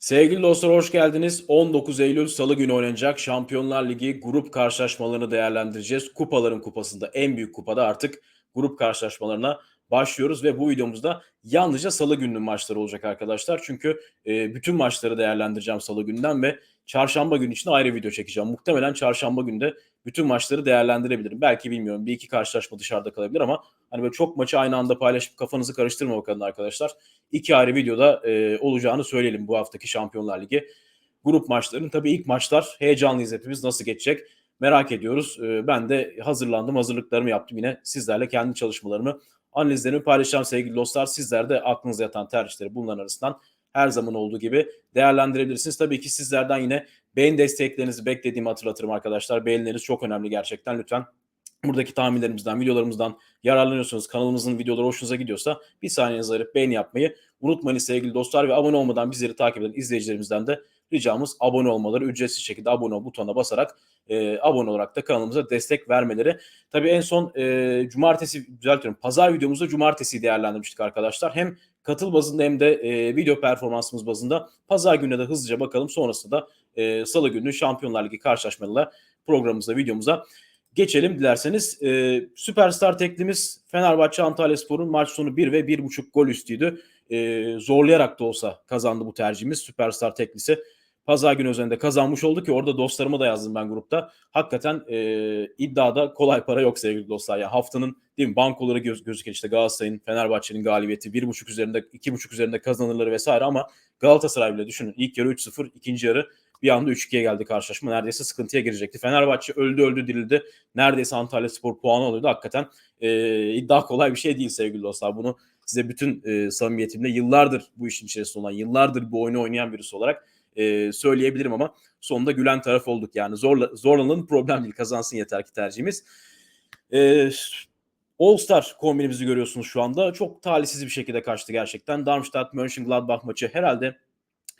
Sevgili dostlar hoş geldiniz. 19 Eylül Salı günü oynanacak Şampiyonlar Ligi grup karşılaşmalarını değerlendireceğiz. Kupaların kupasında en büyük kupada artık grup karşılaşmalarına başlıyoruz ve bu videomuzda yalnızca Salı gününün maçları olacak arkadaşlar. Çünkü e, bütün maçları değerlendireceğim Salı günden ve Çarşamba günü için ayrı video çekeceğim. Muhtemelen Çarşamba günde bütün maçları değerlendirebilirim. Belki bilmiyorum bir iki karşılaşma dışarıda kalabilir ama hani böyle çok maçı aynı anda paylaşıp kafanızı karıştırma bakalım arkadaşlar. İki ayrı videoda e, olacağını söyleyelim bu haftaki Şampiyonlar Ligi grup maçlarının. Tabii ilk maçlar heyecanlıyız hepimiz nasıl geçecek merak ediyoruz. E, ben de hazırlandım, hazırlıklarımı yaptım yine sizlerle kendi çalışmalarımı, analizlerimi paylaşacağım sevgili dostlar. Sizler de aklınıza yatan tercihleri bunların arasından her zaman olduğu gibi değerlendirebilirsiniz. Tabii ki sizlerden yine beğeni desteklerinizi beklediğimi hatırlatırım arkadaşlar. Beğenileriniz çok önemli gerçekten. Lütfen buradaki tahminlerimizden, videolarımızdan yararlanıyorsanız, kanalımızın videoları hoşunuza gidiyorsa bir saniyenizi ayırıp beğeni yapmayı unutmayın sevgili dostlar ve abone olmadan bizleri takip eden izleyicilerimizden de ricamız abone olmaları, ücretsiz şekilde abone ol butonuna basarak e, abone olarak da kanalımıza destek vermeleri. Tabii en son e, cumartesi düzeltiyorum. Pazar videomuzda cumartesi değerlendirmiştik arkadaşlar. Hem katıl bazında hem de e, video performansımız bazında pazar gününe de hızlıca bakalım. Sonrasında da e, salı günü Şampiyonlar Ligi karşılaşmalarıyla programımıza, videomuza geçelim dilerseniz. E, süperstar teklimiz Fenerbahçe Antalya Spor'un maç sonu 1 ve 1.5 gol üstüydü. E, zorlayarak da olsa kazandı bu tercihimiz. Süperstar teklisi Pazar günü üzerinde kazanmış oldu ki orada dostlarıma da yazdım ben grupta. Hakikaten e, iddiada kolay para yok sevgili dostlar. Yani haftanın değil mi bankoları göz, gözüken işte Galatasaray'ın, Fenerbahçe'nin galibiyeti 1.5 üzerinde 2.5 üzerinde kazanırları vesaire ama Galatasaray bile düşünün ilk yarı 3-0 ikinci yarı bir anda 3-2'ye geldi karşılaşma. Neredeyse sıkıntıya girecekti. Fenerbahçe öldü öldü dirildi. Neredeyse Antalya Spor puanı alıyordu. Hakikaten e, iddia kolay bir şey değil sevgili dostlar. Bunu size bütün e, samimiyetimle yıllardır bu işin içerisinde olan, yıllardır bu oyunu oynayan birisi olarak e, söyleyebilirim ama sonunda gülen taraf olduk. Yani zorla, zorlanalım problem değil kazansın yeter ki tercihimiz. E, All Star kombinimizi görüyorsunuz şu anda. Çok talihsiz bir şekilde kaçtı gerçekten. Darmstadt Mönchengladbach maçı herhalde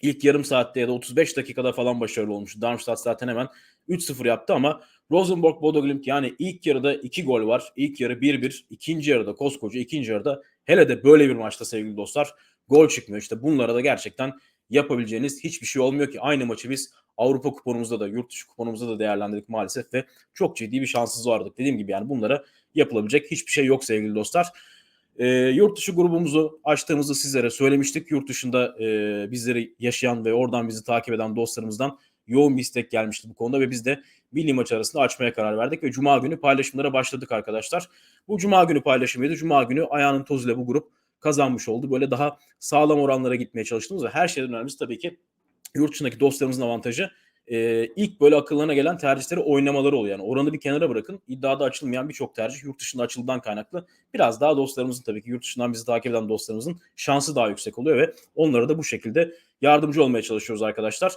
ilk yarım saatte ya da 35 dakikada falan başarılı olmuş. Darmstadt zaten hemen 3-0 yaptı ama Rosenborg Bodo Glimt yani ilk yarıda 2 gol var. İlk yarı 1-1. ikinci yarıda koskoca ikinci yarıda hele de böyle bir maçta sevgili dostlar gol çıkmıyor. İşte bunlara da gerçekten yapabileceğiniz hiçbir şey olmuyor ki aynı maçı biz Avrupa kuponumuzda da yurt dışı kuponumuzda da değerlendirdik maalesef ve çok ciddi bir şanssız vardık. Dediğim gibi yani bunlara yapılabilecek hiçbir şey yok sevgili dostlar. E, yurt dışı grubumuzu açtığımızı sizlere söylemiştik. Yurt dışında e, bizleri yaşayan ve oradan bizi takip eden dostlarımızdan yoğun bir istek gelmişti bu konuda ve biz de milli maç arasında açmaya karar verdik ve Cuma günü paylaşımlara başladık arkadaşlar. Bu Cuma günü paylaşımıydı. Cuma günü ayağının tozuyla bu grup kazanmış oldu. Böyle daha sağlam oranlara gitmeye çalıştığımız ve her şeyden önemlisi tabii ki yurt dışındaki dostlarımızın avantajı e, ilk böyle akıllarına gelen tercihleri oynamaları oluyor. Yani oranı bir kenara bırakın. İddiada açılmayan birçok tercih yurt dışında açıldan kaynaklı. Biraz daha dostlarımızın tabii ki yurt dışından bizi takip eden dostlarımızın şansı daha yüksek oluyor ve onlara da bu şekilde yardımcı olmaya çalışıyoruz arkadaşlar.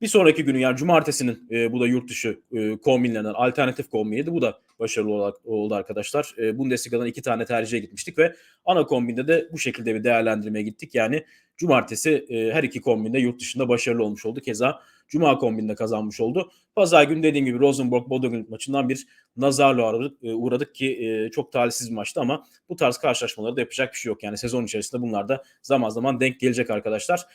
Bir sonraki günü yani cumartesinin e, bu da yurt dışı e, kombinlerinden alternatif kombiniydi. Bu da başarılı olarak oldu arkadaşlar. E, Bundesliga'dan iki tane tercihe gitmiştik ve ana kombinde de bu şekilde bir değerlendirmeye gittik. Yani cumartesi e, her iki kombinde yurt dışında başarılı olmuş oldu. Keza cuma kombinde kazanmış oldu. Pazar günü dediğim gibi Rosenborg Bodø maçından bir nazarla uğradık, e, ki e, çok talihsiz bir maçtı ama bu tarz karşılaşmaları da yapacak bir şey yok. Yani sezon içerisinde bunlar da zaman zaman denk gelecek arkadaşlar.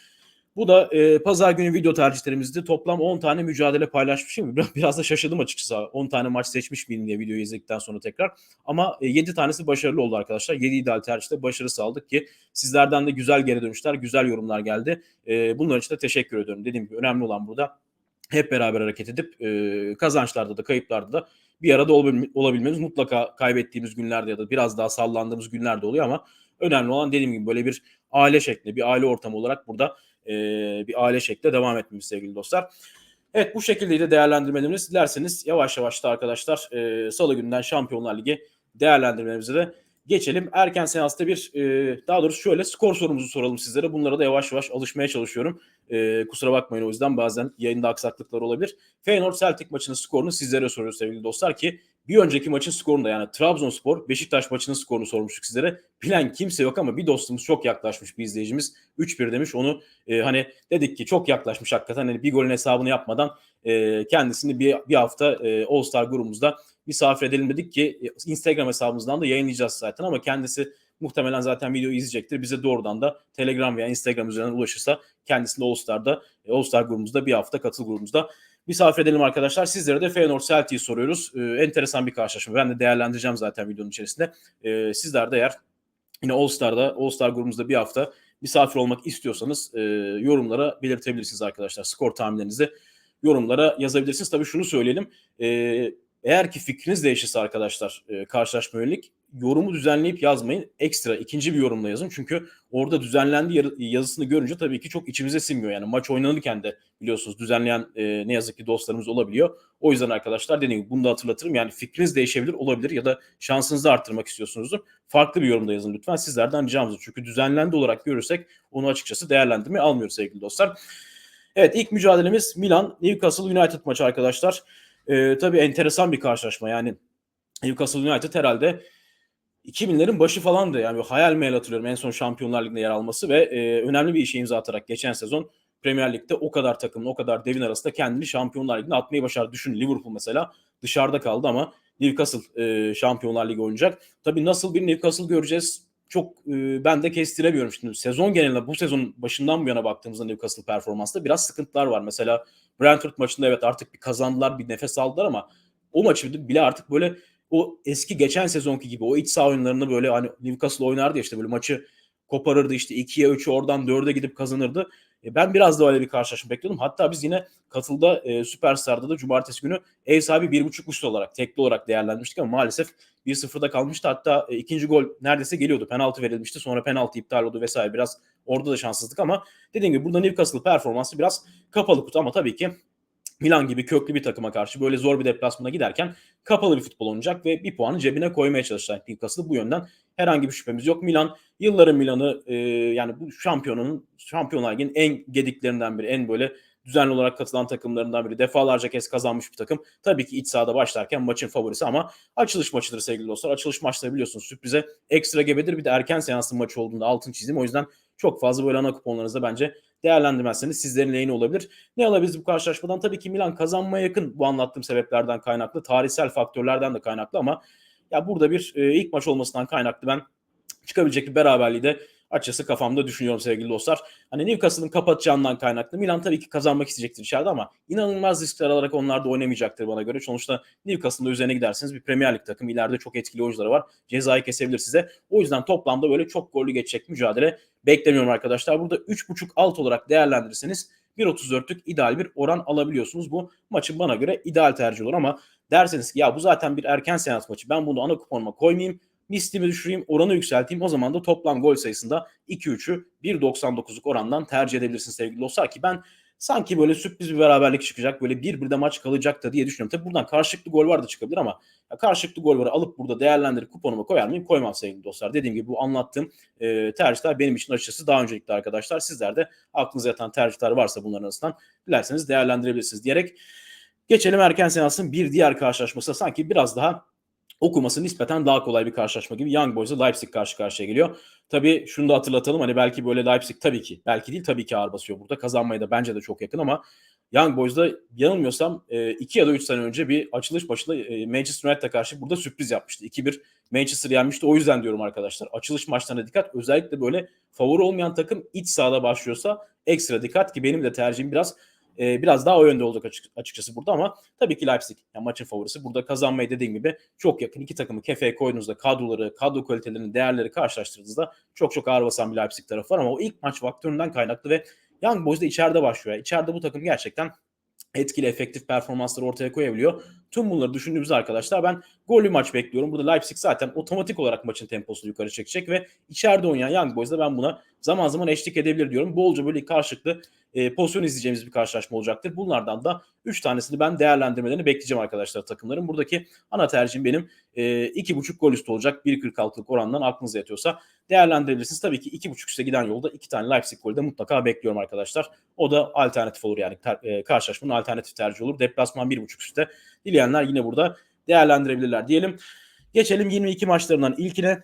Bu da e, pazar günü video tercihlerimizdi. Toplam 10 tane mücadele paylaşmışım. Biraz da şaşırdım açıkçası. 10 tane maç seçmiş miyim diye videoyu izledikten sonra tekrar. Ama e, 7 tanesi başarılı oldu arkadaşlar. 7 ideal tercihte başarı sağladık ki sizlerden de güzel geri dönüşler, güzel yorumlar geldi. E, bunlar için de teşekkür ediyorum. Dediğim gibi önemli olan burada hep beraber hareket edip e, kazançlarda da kayıplarda da bir arada olabilmemiz. Mutlaka kaybettiğimiz günlerde ya da biraz daha sallandığımız günlerde oluyor ama önemli olan dediğim gibi böyle bir aile şekli, bir aile ortamı olarak burada e, bir aile şekli devam etmemiz sevgili dostlar. Evet bu şekilde de değerlendirmelerimiz dilerseniz yavaş yavaş da arkadaşlar e, salı gününden Şampiyonlar Ligi değerlendirmelerimize de geçelim. Erken seansta bir e, daha doğrusu şöyle skor sorumuzu soralım sizlere. Bunlara da yavaş yavaş alışmaya çalışıyorum. E, kusura bakmayın o yüzden bazen yayında aksaklıklar olabilir. Feyenoord Celtic maçının skorunu sizlere soruyoruz sevgili dostlar ki bir önceki maçın skorunu da yani Trabzonspor Beşiktaş maçının skorunu sormuştuk sizlere. Bilen kimse yok ama bir dostumuz çok yaklaşmış bir izleyicimiz. 3-1 demiş onu e, hani dedik ki çok yaklaşmış hakikaten. Hani bir golün hesabını yapmadan e, kendisini bir, bir hafta e, All Star grubumuzda misafir edelim dedik ki e, Instagram hesabımızdan da yayınlayacağız zaten ama kendisi muhtemelen zaten videoyu izleyecektir. Bize doğrudan da Telegram veya Instagram üzerinden ulaşırsa kendisini All Star'da, e, All Star grubumuzda bir hafta katıl grubumuzda misafir edelim arkadaşlar. Sizlere de Feyenoord Celtic'i soruyoruz. Ee, enteresan bir karşılaşma. Ben de değerlendireceğim zaten videonun içerisinde. Ee, sizler de eğer yine All Star'da, All Star grubumuzda bir hafta misafir olmak istiyorsanız e, yorumlara belirtebilirsiniz arkadaşlar. Skor tahminlerinizi yorumlara yazabilirsiniz. Tabii şunu söyleyelim. E, eğer ki fikriniz değişirse arkadaşlar e, karşılaşma yönelik yorumu düzenleyip yazmayın. Ekstra ikinci bir yorumla yazın. Çünkü orada düzenlendi yazısını görünce tabii ki çok içimize sinmiyor. Yani maç oynanırken de biliyorsunuz düzenleyen e, ne yazık ki dostlarımız olabiliyor. O yüzden arkadaşlar dediğim bunu da hatırlatırım. Yani fikriniz değişebilir olabilir ya da şansınızı arttırmak istiyorsunuzdur. Farklı bir yorumda yazın lütfen. Sizlerden ricamız Çünkü düzenlendi olarak görürsek onu açıkçası değerlendirme almıyoruz sevgili dostlar. Evet ilk mücadelemiz Milan Newcastle United maçı arkadaşlar. Ee, tabii enteresan bir karşılaşma. Yani Newcastle United herhalde 2000'lerin başı falandı. Yani hayal meyal hatırlıyorum en son Şampiyonlar Ligi'nde yer alması ve e, önemli bir işe imza atarak geçen sezon Premier Lig'de o kadar takımın, o kadar devin arasında kendini Şampiyonlar Ligi'ne atmayı başardı. Düşün Liverpool mesela dışarıda kaldı ama Newcastle e, Şampiyonlar Ligi oynayacak. Tabii nasıl bir Newcastle göreceğiz çok e, ben de kestiremiyorum. Şimdi sezon genelinde bu sezon başından bu yana baktığımızda Newcastle performansında biraz sıkıntılar var. Mesela Brentford maçında evet artık bir kazandılar, bir nefes aldılar ama o maçı bile artık böyle o eski geçen sezonki gibi o iç saha oyunlarını böyle hani Newcastle oynardı ya işte böyle maçı koparırdı işte 2'ye 3'e oradan 4'e gidip kazanırdı. E, ben biraz da öyle bir karşılaşma bekliyordum. Hatta biz yine katılda e, Süperstar'da da cumartesi günü ev sahibi bir buçuk üstü olarak tekli olarak değerlendirmiştik ama maalesef 1-0'da kalmıştı. Hatta e, ikinci gol neredeyse geliyordu. Penaltı verilmişti. Sonra penaltı iptal oldu vesaire. Biraz orada da şanssızlık ama dediğim gibi burada Newcastle performansı biraz kapalı kutu ama tabii ki Milan gibi köklü bir takıma karşı böyle zor bir deplasmana giderken kapalı bir futbol oynayacak ve bir puanı cebine koymaya çalışacak Newcastle. Bu yönden herhangi bir şüphemiz yok. Milan yılların Milan'ı e, yani bu şampiyonun Şampiyonlar Ligi'nin en gediklerinden biri, en böyle düzenli olarak katılan takımlarından biri. Defalarca kez kazanmış bir takım. Tabii ki iç sahada başlarken maçın favorisi ama açılış maçıdır sevgili dostlar. Açılış maçları biliyorsunuz sürprize ekstra gebedir. Bir de erken seansın maçı olduğunda altın çizdim. O yüzden çok fazla böyle ana kuponlarınızda bence değerlendirmezseniz sizlerin lehine olabilir. Ne alabiliriz bu karşılaşmadan? Tabii ki Milan kazanmaya yakın bu anlattığım sebeplerden kaynaklı. Tarihsel faktörlerden de kaynaklı ama ya burada bir e, ilk maç olmasından kaynaklı ben çıkabilecek bir beraberliği de açıkçası kafamda düşünüyorum sevgili dostlar. Hani Newcastle'ın kapatacağından kaynaklı. Milan tabii ki kazanmak isteyecektir içeride ama inanılmaz riskler alarak onlar da oynamayacaktır bana göre. Sonuçta Newcastle'ın üzerine giderseniz bir Premier Lig takım. İleride çok etkili oyuncuları var. Cezayı kesebilir size. O yüzden toplamda böyle çok gollü geçecek mücadele beklemiyorum arkadaşlar. Burada 3.5 alt olarak değerlendirirseniz 1.34'lük ideal bir oran alabiliyorsunuz. Bu maçın bana göre ideal tercih olur ama derseniz ki ya bu zaten bir erken seans maçı ben bunu ana kuponuma koymayayım mislimi düşüreyim, oranı yükselteyim. O zaman da toplam gol sayısında 2-3'ü 1.99'luk orandan tercih edebilirsiniz sevgili dostlar ki ben sanki böyle sürpriz bir beraberlik çıkacak. Böyle bir bir de maç kalacak da diye düşünüyorum. Tabi buradan karşılıklı gol var da çıkabilir ama ya karşılıklı gol var alıp burada değerlendirip kuponuma koyar mıyım? Koymam sevgili dostlar. Dediğim gibi bu anlattığım e, tercihler benim için açıkçası daha öncelikli arkadaşlar. Sizler de aklınıza yatan tercihler varsa bunların arasından dilerseniz değerlendirebilirsiniz diyerek geçelim erken seansın bir diğer karşılaşması sanki biraz daha okuması nispeten daha kolay bir karşılaşma gibi. Young Boys'la Leipzig karşı karşıya geliyor. Tabii şunu da hatırlatalım hani belki böyle Leipzig tabii ki belki değil tabii ki ağır basıyor burada. Kazanmaya da bence de çok yakın ama Young Boys'da yanılmıyorsam 2 ya da 3 sene önce bir açılış başında Manchester United'a karşı burada sürpriz yapmıştı. 2-1 Manchester yenmişti. O yüzden diyorum arkadaşlar. Açılış maçlarına dikkat. Özellikle böyle favori olmayan takım iç sahada başlıyorsa ekstra dikkat ki benim de tercihim biraz e, biraz daha o yönde olacak açık, açıkçası burada ama tabii ki Leipzig yani maçın favorisi. Burada kazanmayı dediğim gibi çok yakın. iki takımı kefeye koyduğunuzda kadroları, kadro kalitelerinin değerleri karşılaştırdığınızda çok çok ağır basan bir Leipzig tarafı var ama o ilk maç faktöründen kaynaklı ve Young Boys da içeride başlıyor. İçeride bu takım gerçekten etkili, efektif performansları ortaya koyabiliyor. Tüm bunları düşündüğümüzde arkadaşlar ben gollü maç bekliyorum. Burada Leipzig zaten otomatik olarak maçın temposunu yukarı çekecek ve içeride oynayan Young Boys'da ben buna zaman zaman eşlik edebilir diyorum. Bolca böyle karşılıklı e, pozisyon izleyeceğimiz bir karşılaşma olacaktır. Bunlardan da 3 tanesini ben değerlendirmelerini bekleyeceğim arkadaşlar takımların. Buradaki ana tercihim benim e, 2.5 gol üstü olacak 1.46'lık orandan aklınıza yatıyorsa değerlendirebilirsiniz. Tabii ki 2.5 üste giden yolda 2 tane Leipzig golü de mutlaka bekliyorum arkadaşlar. O da alternatif olur yani ter, e, karşılaşmanın alternatif tercih olur. Deplasman 1.5 üstte dileyenler yine burada değerlendirebilirler diyelim. Geçelim 22 maçlarından ilkine.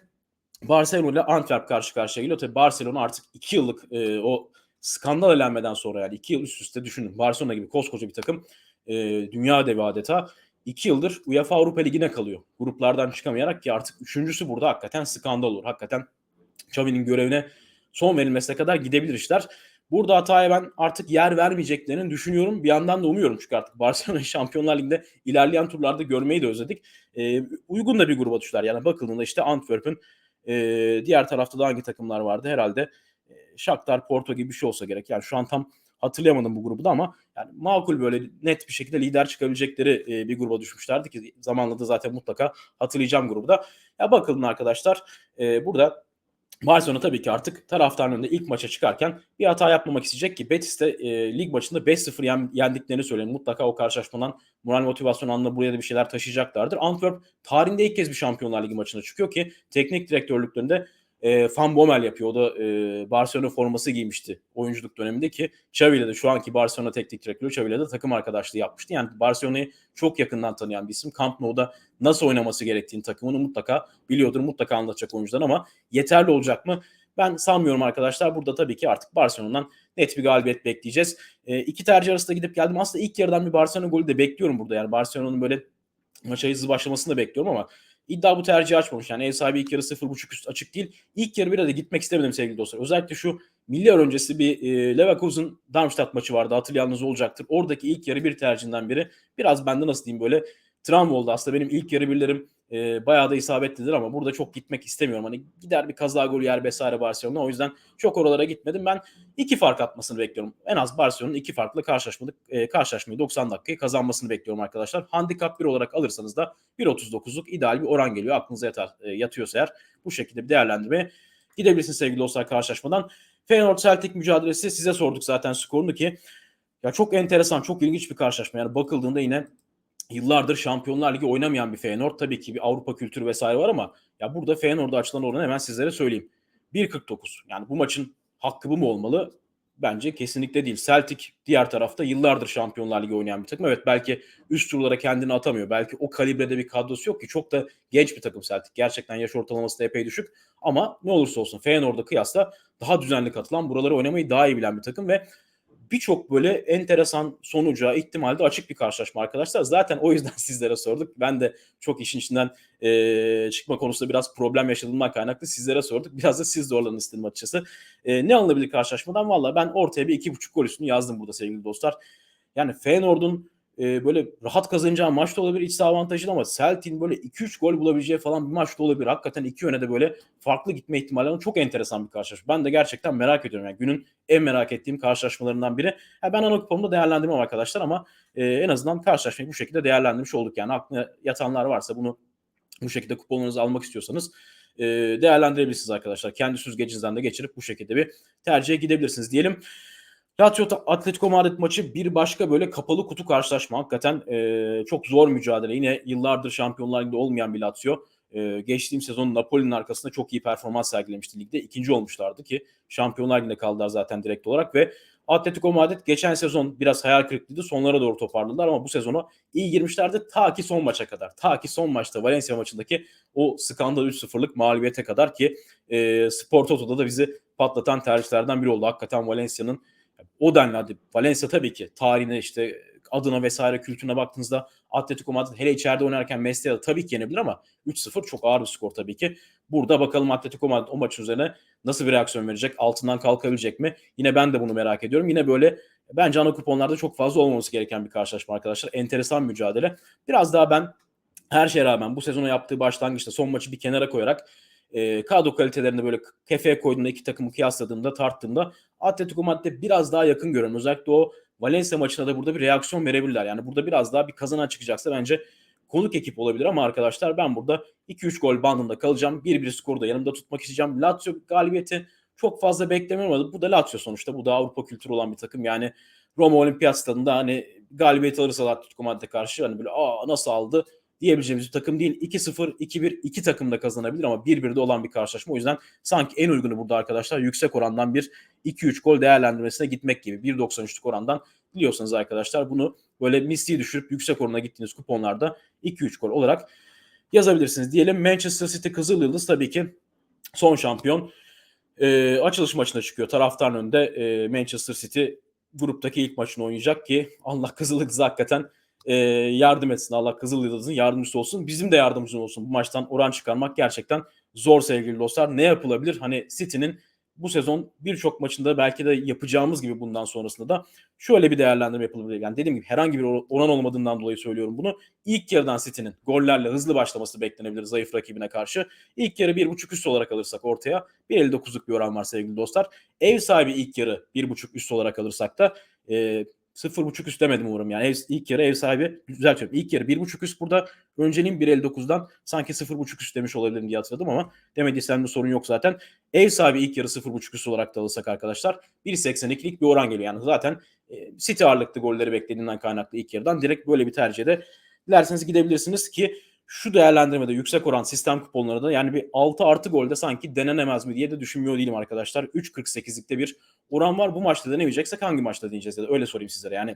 Barcelona ile Antwerp karşı karşıya geliyor. Tabii Barcelona artık 2 yıllık e, o skandal elenmeden sonra yani 2 yıl üst üste düşünün. Barcelona gibi koskoca bir takım e, dünya devi adeta 2 yıldır UEFA Avrupa Ligi'ne kalıyor. Gruplardan çıkamayarak ki artık üçüncüsü burada hakikaten skandal olur. Hakikaten Xavi'nin görevine son verilmesine kadar gidebilir işler. Burada hataya ben artık yer vermeyeceklerini düşünüyorum. Bir yandan da umuyorum çünkü artık Barcelona Şampiyonlar Ligi'nde ilerleyen turlarda görmeyi de özledik. E, uygun da bir gruba düştüler. Yani bakıldığında işte Antwerp'ün e, diğer tarafta da hangi takımlar vardı herhalde? E, Shakhtar, Porto gibi bir şey olsa gerek. Yani şu an tam hatırlayamadım bu grubu da ama yani makul böyle net bir şekilde lider çıkabilecekleri e, bir gruba düşmüşlerdi ki zamanla da zaten mutlaka hatırlayacağım grubu da. Ya bakın arkadaşlar e, burada Barcelona tabii ki artık taraftarın önünde ilk maça çıkarken bir hata yapmamak isteyecek ki Betis'te e, lig maçında 5-0 yen, yendiklerini söyleyin. Mutlaka o karşılaşmadan moral motivasyon anlamında buraya da bir şeyler taşıyacaklardır. Antwerp tarihinde ilk kez bir Şampiyonlar Ligi maçına çıkıyor ki teknik direktörlüklerinde e, Van Bommel yapıyor. O da e, Barcelona forması giymişti oyunculuk döneminde ki Xavi ile de şu anki Barcelona teknik direktörü Xavi ile de takım arkadaşlığı yapmıştı. Yani Barcelona'yı çok yakından tanıyan bir isim. Camp Nou'da nasıl oynaması gerektiğini takımını mutlaka biliyordur. Mutlaka anlatacak oyuncular ama yeterli olacak mı? Ben sanmıyorum arkadaşlar. Burada tabii ki artık Barcelona'dan net bir galibiyet bekleyeceğiz. E, iki tercih arasında gidip geldim. Aslında ilk yarıdan bir Barcelona golü de bekliyorum burada. Yani Barcelona'nın böyle maça hızlı başlamasını da bekliyorum ama İddia bu tercihi açmamış. Yani ev sahibi ilk yarı 0.5 üst açık değil. İlk yarı bir de gitmek istemedim sevgili dostlar. Özellikle şu milli öncesi bir e, Leverkusen Darmstadt maçı vardı. Hatırlayanınız olacaktır. Oradaki ilk yarı bir tercihinden biri. Biraz bende nasıl diyeyim böyle travma oldu. Aslında benim ilk yarı birlerim e, bayağı da isabetlidir ama burada çok gitmek istemiyorum. Hani gider bir kaza gol yer vesaire Barcelona. O yüzden çok oralara gitmedim. Ben iki fark atmasını bekliyorum. En az Barcelona'nın iki farklı karşılaşmadık, e, karşılaşmayı 90 dakikayı kazanmasını bekliyorum arkadaşlar. Handikap 1 olarak alırsanız da 1.39'luk ideal bir oran geliyor. Aklınıza yatar, e, yatıyorsa eğer bu şekilde bir değerlendirmeye gidebilirsiniz sevgili dostlar karşılaşmadan. Feyenoord Celtic mücadelesi size sorduk zaten skorunu ki ya çok enteresan, çok ilginç bir karşılaşma. Yani bakıldığında yine yıllardır Şampiyonlar Ligi oynamayan bir Feyenoord. Tabii ki bir Avrupa kültürü vesaire var ama ya burada Feyenoord'a açılan oranı hemen sizlere söyleyeyim. 1.49. Yani bu maçın hakkı bu mu olmalı? Bence kesinlikle değil. Celtic diğer tarafta yıllardır Şampiyonlar Ligi oynayan bir takım. Evet belki üst turlara kendini atamıyor. Belki o kalibrede bir kadrosu yok ki. Çok da genç bir takım Celtic. Gerçekten yaş ortalaması da epey düşük. Ama ne olursa olsun Feyenoord'a kıyasla daha düzenli katılan, buraları oynamayı daha iyi bilen bir takım ve birçok böyle enteresan sonuca, ihtimalde açık bir karşılaşma arkadaşlar. Zaten o yüzden sizlere sorduk. Ben de çok işin içinden e, çıkma konusunda biraz problem yaşadığımdan kaynaklı sizlere sorduk. Biraz da siz zorlanın istedim açıkçası. E, ne alınabilir karşılaşmadan? Valla ben ortaya bir iki buçuk gol üstünü yazdım burada sevgili dostlar. Yani Feyenoord'un e, böyle rahat kazanacağı maç da olabilir iç saha avantajıyla ama Celtic'in böyle 2-3 gol bulabileceği falan bir maç da olabilir. Hakikaten iki yöne de böyle farklı gitme ihtimali çok enteresan bir karşılaşma. Ben de gerçekten merak ediyorum. Yani günün en merak ettiğim karşılaşmalarından biri. Yani ben ana kupamda değerlendirmem arkadaşlar ama e, en azından karşılaşmayı bu şekilde değerlendirmiş olduk. Yani aklına yatanlar varsa bunu bu şekilde kuponunuzu almak istiyorsanız e, değerlendirebilirsiniz arkadaşlar. Kendi süzgecinizden de geçirip bu şekilde bir tercihe gidebilirsiniz diyelim. Lazio Atletico Madrid maçı bir başka böyle kapalı kutu karşılaşma. Hakikaten e, çok zor mücadele. Yine yıllardır Şampiyonlar Ligi'nde olmayan bir Lazio. E, geçtiğim sezon Napoli'nin arkasında çok iyi performans sergilemişti ligde. İkinci olmuşlardı ki Şampiyonlar Ligi'nde kaldılar zaten direkt olarak ve Atletico Madrid geçen sezon biraz hayal kırıklığıydı. Sonlara doğru toparladılar ama bu sezonu iyi girmişlerdi ta ki son maça kadar. Ta ki son maçta Valencia maçındaki o skandal 3-0'lık mağlubiyete kadar ki e, Spor Toto'da da bizi patlatan tercihlerden biri oldu. Hakikaten Valencia'nın o denli hadi Valencia tabii ki tarihine işte adına vesaire kültürüne baktığınızda Atletico Madrid hele içeride oynarken Mestalla tabii ki yenebilir ama 3-0 çok ağır bir skor tabii ki. Burada bakalım Atletico Madrid o maçın üzerine nasıl bir reaksiyon verecek? Altından kalkabilecek mi? Yine ben de bunu merak ediyorum. Yine böyle bence ana kuponlarda çok fazla olmaması gereken bir karşılaşma arkadaşlar. Enteresan mücadele. Biraz daha ben her şeye rağmen bu sezona yaptığı başlangıçta son maçı bir kenara koyarak e, kadro kalitelerini böyle kefeye koyduğumda iki takımı kıyasladığımda tarttığımda Atletico Madrid'e biraz daha yakın görüyorum. Özellikle o Valencia maçına da burada bir reaksiyon verebilirler. Yani burada biraz daha bir kazanan çıkacaksa bence konuk ekip olabilir ama arkadaşlar ben burada 2-3 gol bandında kalacağım. 1-1 skoru da yanımda tutmak isteyeceğim. Lazio galibiyeti çok fazla beklemiyorum bu da Lazio sonuçta. Bu da Avrupa kültürü olan bir takım. Yani Roma Olimpiyat Stadında hani galibiyet alırsa Atletico Madrid'e karşı hani böyle aa nasıl aldı diyebileceğimiz bir takım değil. 2-0, 2-1 iki takım da kazanabilir ama 1-1'de olan bir karşılaşma. O yüzden sanki en uygunu burada arkadaşlar yüksek orandan bir 2-3 gol değerlendirmesine gitmek gibi. 1.93'lük orandan biliyorsanız arkadaşlar bunu böyle misli düşürüp yüksek orana gittiğiniz kuponlarda 2-3 gol olarak yazabilirsiniz. Diyelim Manchester City Kızıl Yıldız tabii ki son şampiyon. E, açılış maçına çıkıyor. Taraftarın önünde e, Manchester City gruptaki ilk maçını oynayacak ki Allah Kızıl Yıldız hakikaten e, yardım etsin. Allah Kızıl Yıldız'ın yardımcısı olsun. Bizim de yardımcımız olsun. Bu maçtan oran çıkarmak gerçekten zor sevgili dostlar. Ne yapılabilir? Hani City'nin bu sezon birçok maçında belki de yapacağımız gibi bundan sonrasında da şöyle bir değerlendirme yapılabilir. Yani dediğim gibi herhangi bir oran olmadığından dolayı söylüyorum bunu. İlk yarıdan City'nin gollerle hızlı başlaması beklenebilir zayıf rakibine karşı. İlk yarı 1.5 üst olarak alırsak ortaya 1.59'luk bir oran var sevgili dostlar. Ev sahibi ilk yarı 1.5 üst olarak alırsak da e, 0.5 üst demedim umarım yani. İlk yarı ev sahibi düzeltiyorum. İlk yarı 1.5 üst burada. Önceliğim 1.59'dan sanki 0.5 üst demiş olabilirim diye hatırladım ama demediysem de sorun yok zaten. Ev sahibi ilk yarı 0.5 üst olarak da alırsak arkadaşlar 1.82'lik bir oran geliyor. Yani zaten e, City ağırlıklı golleri beklediğinden kaynaklı ilk yarıdan direkt böyle bir tercihde dilerseniz gidebilirsiniz ki şu değerlendirmede yüksek oran sistem kuponları da yani bir 6 artı golde sanki denenemez mi diye de düşünmüyor değilim arkadaşlar. 3.48'likte bir oran var. Bu maçta denemeyeceksek hangi maçta deneyeceğiz ya da öyle sorayım sizlere. Yani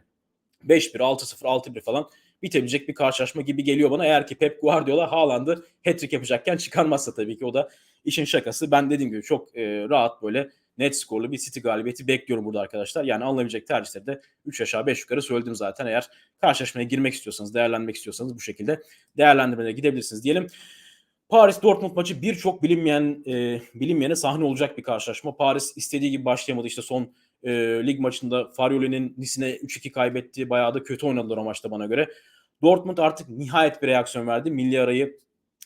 5-1, 6-0, 6-1 falan bitebilecek bir karşılaşma gibi geliyor bana. Eğer ki Pep Guardiola Haaland'ı hat-trick yapacakken çıkarmazsa tabii ki o da işin şakası. Ben dediğim gibi çok e, rahat böyle net skorlu bir City galibiyeti bekliyorum burada arkadaşlar. Yani alınabilecek tercihleri de 3 aşağı 5 yukarı söyledim zaten. Eğer karşılaşmaya girmek istiyorsanız, değerlendirmek istiyorsanız bu şekilde değerlendirmelere gidebilirsiniz diyelim. Paris Dortmund maçı birçok bilinmeyen e, bilinmeyene sahne olacak bir karşılaşma. Paris istediği gibi başlayamadı. İşte son e, lig maçında Farioli'nin Nice'ine 3-2 kaybetti. Bayağı da kötü oynadılar o maçta bana göre. Dortmund artık nihayet bir reaksiyon verdi. Milli arayı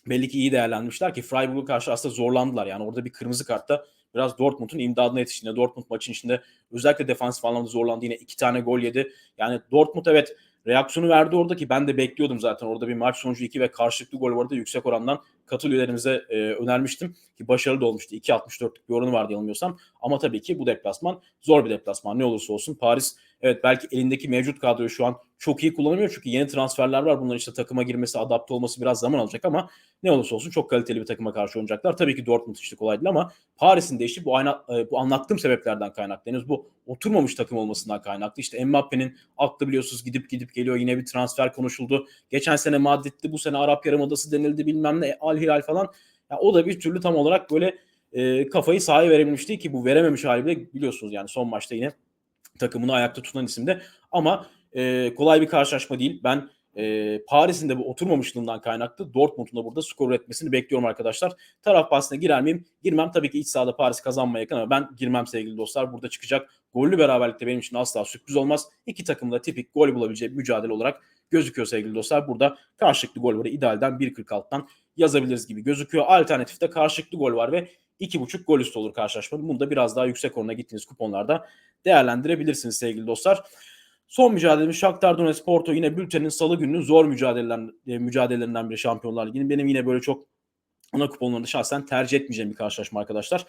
belli ki iyi değerlendirmişler ki Freiburg'a karşı aslında zorlandılar. Yani orada bir kırmızı kartta biraz Dortmund'un imdadına yetişti. Dortmund maçın içinde özellikle defansif anlamda zorlandı. Yine iki tane gol yedi. Yani Dortmund evet reaksiyonu verdi orada ki ben de bekliyordum zaten. Orada bir maç sonucu 2 ve karşılıklı gol vardı. Yüksek orandan katıl e, önermiştim ki başarılı da olmuştu. 2.64'lük bir oranı vardı yanılmıyorsam. Ama tabii ki bu deplasman zor bir deplasman. Ne olursa olsun Paris evet belki elindeki mevcut kadroyu şu an çok iyi kullanamıyor. Çünkü yeni transferler var. Bunların işte takıma girmesi, adapte olması biraz zaman alacak ama ne olursa olsun çok kaliteli bir takıma karşı oynayacaklar. Tabii ki Dortmund işte kolay değil ama Paris'in de işi bu, aynı, e, bu anlattığım sebeplerden kaynaklı. Henüz bu oturmamış takım olmasından kaynaklı. İşte Mbappe'nin aklı biliyorsunuz gidip gidip geliyor. Yine bir transfer konuşuldu. Geçen sene Madrid'di, bu sene Arap Yarımadası denildi bilmem ne Al Hilal falan. Ya o da bir türlü tam olarak böyle e, kafayı sahaya verebilmişti ki bu verememiş hali bile biliyorsunuz yani son maçta yine takımını ayakta tutan isimde. Ama e, kolay bir karşılaşma değil. Ben e, Paris'in de bu oturmamışlığından kaynaklı Dortmund'un da burada skor üretmesini bekliyorum arkadaşlar. Taraf bahsine girer miyim? Girmem. Tabii ki iç sahada Paris kazanmaya yakın ama ben girmem sevgili dostlar. Burada çıkacak gollü beraberlikte benim için asla sürpriz olmaz. İki takım da tipik gol bulabileceği bir mücadele olarak gözüküyor sevgili dostlar. Burada karşılıklı gol var. İdealden 1.46'dan yazabiliriz gibi gözüküyor. Alternatifte karşılıklı gol var ve 2.5 gol üstü olur karşılaşmanın. Bunu da biraz daha yüksek orana gittiğiniz kuponlarda değerlendirebilirsiniz sevgili dostlar. Son mücadelemiz Shakhtar Donetsk Porto yine bültenin salı gününün zor mücadelelerinden, mücadelelerinden biri Şampiyonlar Ligi'nin. Benim yine böyle çok ana kuponlarında şahsen tercih etmeyeceğim bir karşılaşma arkadaşlar.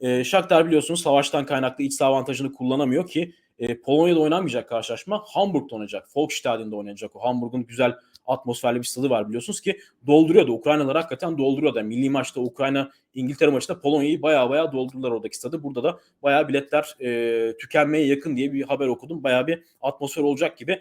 E, Shakhtar biliyorsunuz savaştan kaynaklı iç avantajını kullanamıyor ki e, Polonya'da oynanmayacak karşılaşma Hamburg'da oynanacak. Volksstadion'da oynanacak o. Hamburg'un güzel atmosferli bir stadı var biliyorsunuz ki dolduruyordu. Ukraynalar hakikaten dolduruyordu. Yani milli maçta Ukrayna İngiltere maçında Polonya'yı baya baya doldurdular oradaki stadı. Burada da baya biletler e, tükenmeye yakın diye bir haber okudum. Baya bir atmosfer olacak gibi.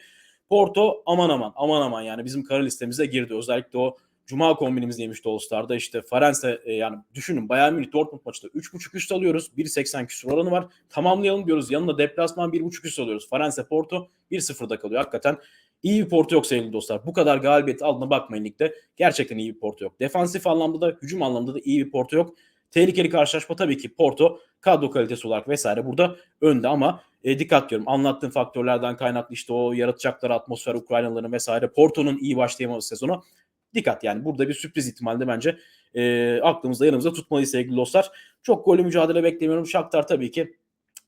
Porto aman aman aman aman yani bizim kara listemize girdi. Özellikle o Cuma kombinimiz demişti All Star'da. İşte Farense e, yani düşünün Bayern Münih Dortmund maçında 3.5 üst alıyoruz. 1.80 küsur oranı var. Tamamlayalım diyoruz. Yanında deplasman 1.5 üst alıyoruz. Farense Porto 1-0'da kalıyor. Hakikaten iyi bir Porto yok sevgili dostlar. Bu kadar galibiyet aldığına bakmayın ligde. Gerçekten iyi bir Porto yok. Defansif anlamda da hücum anlamda da iyi bir Porto yok. Tehlikeli karşılaşma tabii ki Porto kadro kalitesi olarak vesaire burada önde ama e, dikkat diyorum anlattığım faktörlerden kaynaklı işte o yaratacakları atmosfer Ukraynalıların vesaire Porto'nun iyi başlayamaması sezonu dikkat yani burada bir sürpriz ihtimalde bence e, aklımızda yanımızda tutmalıyız sevgili dostlar. Çok golü mücadele beklemiyorum. Shakhtar tabii ki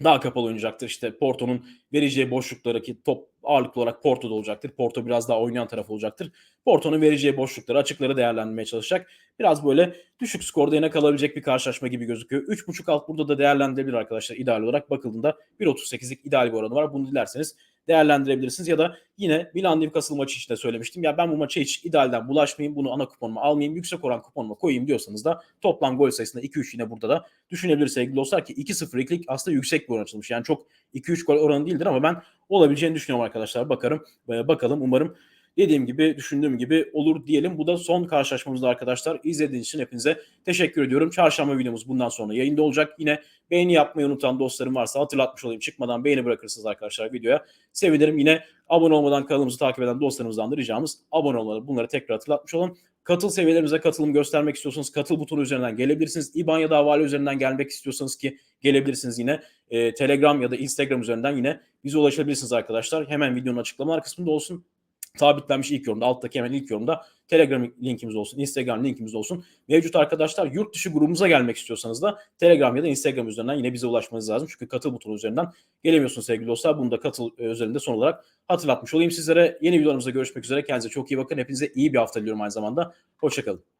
daha kapalı oynayacaktır. İşte Porto'nun vereceği boşlukları ki top ağırlıklı olarak Porto'da olacaktır. Porto biraz daha oynayan taraf olacaktır. Porto'nun vereceği boşlukları, açıkları değerlendirmeye çalışacak. Biraz böyle düşük skorda yine kalabilecek bir karşılaşma gibi gözüküyor. 3.5 alt burada da değerlendirilebilir arkadaşlar ideal olarak. Bakıldığında 1.38'lik ideal bir oranı var. Bunu dilerseniz değerlendirebilirsiniz. Ya da yine Milan Newcastle maçı için de söylemiştim. Ya ben bu maça hiç idealden bulaşmayayım. Bunu ana kuponuma almayayım. Yüksek oran kuponuma koyayım diyorsanız da toplam gol sayısında 2-3 yine burada da düşünebilir sevgili dostlar ki 2-0'lık aslında yüksek bir oran açılmış. Yani çok 2-3 gol oranı değildir ama ben olabileceğini düşünüyorum arkadaşlar. Bakarım, bakalım umarım dediğim gibi düşündüğüm gibi olur diyelim. Bu da son karşılaşmamızda arkadaşlar. İzlediğiniz için hepinize teşekkür ediyorum. Çarşamba videomuz bundan sonra yayında olacak. Yine Beğeni yapmayı unutan dostlarım varsa hatırlatmış olayım. Çıkmadan beğeni bırakırsınız arkadaşlar videoya. Sevinirim. Yine abone olmadan kanalımızı takip eden dostlarımızdan da ricamız abone olmaları. Bunları tekrar hatırlatmış olalım. Katıl seviyelerimize katılım göstermek istiyorsanız katıl butonu üzerinden gelebilirsiniz. İBAN ya da havale üzerinden gelmek istiyorsanız ki gelebilirsiniz yine. Ee, Telegram ya da Instagram üzerinden yine bize ulaşabilirsiniz arkadaşlar. Hemen videonun açıklamalar kısmında olsun. Sabitlenmiş ilk yorumda, alttaki hemen ilk yorumda Telegram linkimiz olsun, Instagram linkimiz olsun. Mevcut arkadaşlar yurt dışı grubumuza gelmek istiyorsanız da Telegram ya da Instagram üzerinden yine bize ulaşmanız lazım. Çünkü katıl butonu üzerinden gelemiyorsunuz sevgili dostlar. Bunu da katıl e, özelinde son olarak hatırlatmış olayım sizlere. Yeni videolarımızda görüşmek üzere. Kendinize çok iyi bakın. Hepinize iyi bir hafta diliyorum aynı zamanda. Hoşçakalın.